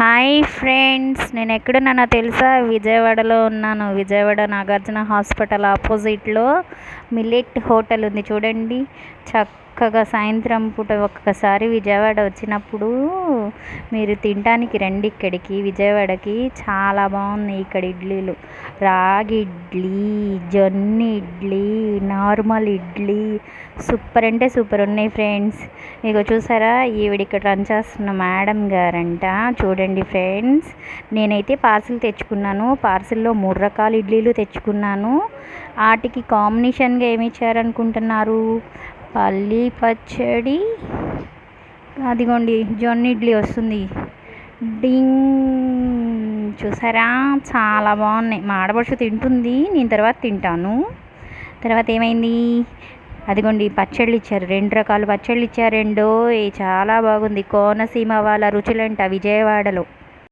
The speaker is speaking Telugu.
హాయ్ ఫ్రెండ్స్ నేను ఎక్కడున్నానో తెలుసా? విజయవాడలో ఉన్నాను. విజయవాడ నాగార్జున హాస్పిటల్ ఆపోజిట్లో మిల్లెట్ హోటల్ ఉంది. చూడండి చక్కగా సాయంత్రం పూట ఒక్కసారి విజయవాడ వచ్చినప్పుడు మీరు తినడానికి రండి ఇక్కడికి. విజయవాడకి చాలా బాగుంది ఇక్కడ ఇడ్లీలు. రాగి ఇడ్లీ జొన్న ఇడ్లీ నార్మల్ ఇడ్లీ సూపర్ అంటే సూపర్ ఉన్నాయి ఫ్రెండ్స్. మీకు చూసారా? ఈవిడ ఇక్కడ రన్ చేస్తున్న మేడం గారంట. చూడండి ఫ్రెండ్స్ నేనైతే పార్సిల్ తెచ్చుకున్నాను. పార్సిల్లో మూడు రకాల ఇడ్లీలు తెచ్చుకున్నాను. వాటికి కాంబినేషన్గా ఏమి ఇచ్చారనుకుంటున్నారు? పల్లీ పచ్చడి. అదిగోండి జొన్న ఇడ్లీ వస్తుంది. డింగ్. చూసారా? చాలా బాగున్నాయి. మా ఆడపడుచు తింటుంది నేను తర్వాత తింటాను. తర్వాత ఏమైంది? అదిగోండి పచ్చళ్ళు ఇచ్చారు. రెండు రకాల పచ్చళ్ళు ఇచ్చారు. రెండో చాలా బాగుంది. కోనసీమ వాళ్ళ రుచులంట విజయవాడలో.